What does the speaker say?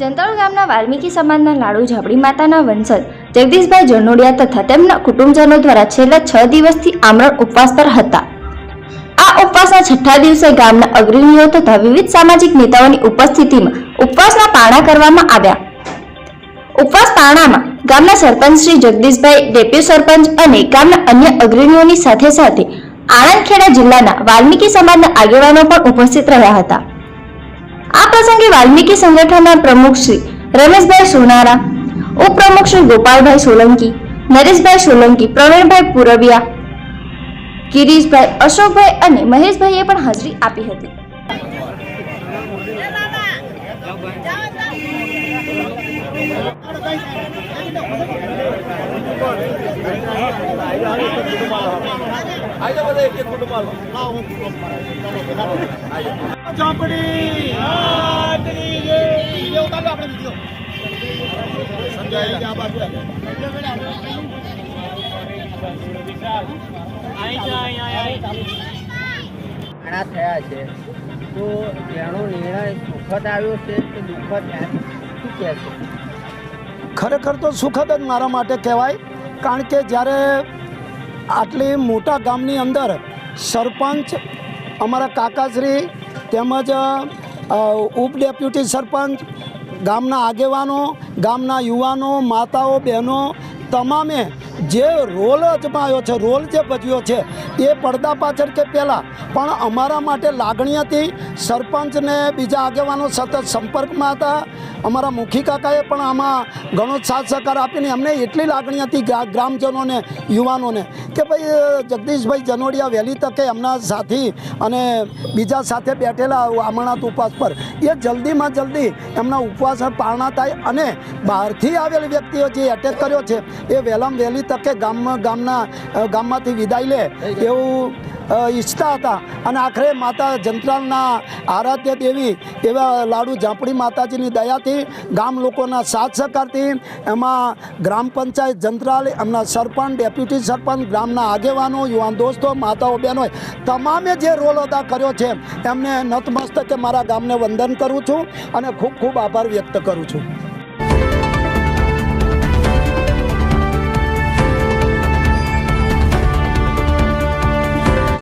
જંતળ ગામના વાલ્મીકી સમાજના લાડુ ઝાપડી માતાના વંશજ જગદીશભાઈ જનોડિયા તથા તેમના કુટુંબજનો દ્વારા છેલ્લા છ દિવસથી આમરણ ઉપવાસ પર હતા. આ ઉપવાસના છઠ્ઠા દિવસે ગામના અગ્રણીઓ તથા વિવિધ સામાજિક નેતાઓની ઉપસ્થિતિમાં ઉપવાસના પારણા કરવામાં આવ્યા. ઉપવાસ પારણામાં ગામના સરપંચ શ્રી જગદીશભાઈ, ડેપ્યુ સરપંચ અને ગામના અન્ય અગ્રણીઓની સાથે સાથે આણંદખેડા જિલ્લાના વાલ્મીકી સમાજના આગેવાનો પણ ઉપસ્થિત રહ્યા હતા. આ પ્રસંગે વાલ્મીકી સંગઠનના પ્રમુખ શ્રી રમેશભાઈ સોનારા, ઉપપ્રમુખ શ્રી ગોપાલભાઈ સોલંકી, નરેશભાઈ સોલંકી, પ્રવીણભાઈ પુરવિયા કિરીશભાઈ અશોકભાઈ અને મહેશભાઈએ પણ હાજરી આપી હતી. Thank વીડિયો ઉતારો આપણે વીડિયો સમજાય આ ઘણા થયા છે. તો એનો નિર્ણય સુખદ આવ્યો છે કે દુઃખદ શું કહે છે? ખરેખર તો સુખદ જ મારા માટે કહેવાય. કારણ કે જ્યારે આટલી મોટા ગામની અંદર સરપંચ અમારા કાકાશ્રી તેમજ ઉપડેપ્યુટી ઉપ ડેપ્યુટી સરપંચ, ગામના આગેવાનો, ગામના યુવાનો, માતાઓ, બહેનો તમામે જે રોલ અજમાયો છે, રોલ જે ભજવ્યો છે, એ પડદા પાછળ કે પહેલાં. પણ અમારા માટે લાગણી હતી. સરપંચને બીજા આગેવાનો સતત સંપર્કમાં હતા. અમારા મુખી કાકાએ પણ આમાં ઘણો સાથ સહકાર આપીને અમને એટલી લાગણી હતી ગ્રામજનોને યુવાનોને કે ભાઈ જગદીશભાઈ જનોડિયા વહેલી તકે એમના સાથી અને બીજા સાથે બેઠેલા આમણાત ઉપવાસ પર એ જલ્દીમાં જલ્દી એમના ઉપવાસ પારણા થાય અને બહારથી આવેલી વ્યક્તિઓ જે એટેક કર્યો છે એ વહેલામાં વહેલી તકે ગામમાં ગામના ગામમાંથી વિદાય લે એવું ઈચ્છતા હતા. અને આખરે માતા જંત્રાલના આરાધ્ય દેવી એવા લાડુ ઝાંપડી માતાજીની દયાથી ગામ લોકોના સાથ સહકારથી એમાં ગ્રામ પંચાયત જંત્રાલ એમના સરપંચ, ડેપ્યુટી સરપંચ ગ્રામના આગેવાનો, યુવાન દોસ્તો, માતાઓ બહેનોએ તમામે જે રોલ અદા કર્યો છે, એમને નતમસ્તકે મારા ગામને વંદન કરું છું અને ખૂબ ખૂબ આભાર વ્યક્ત કરું છું.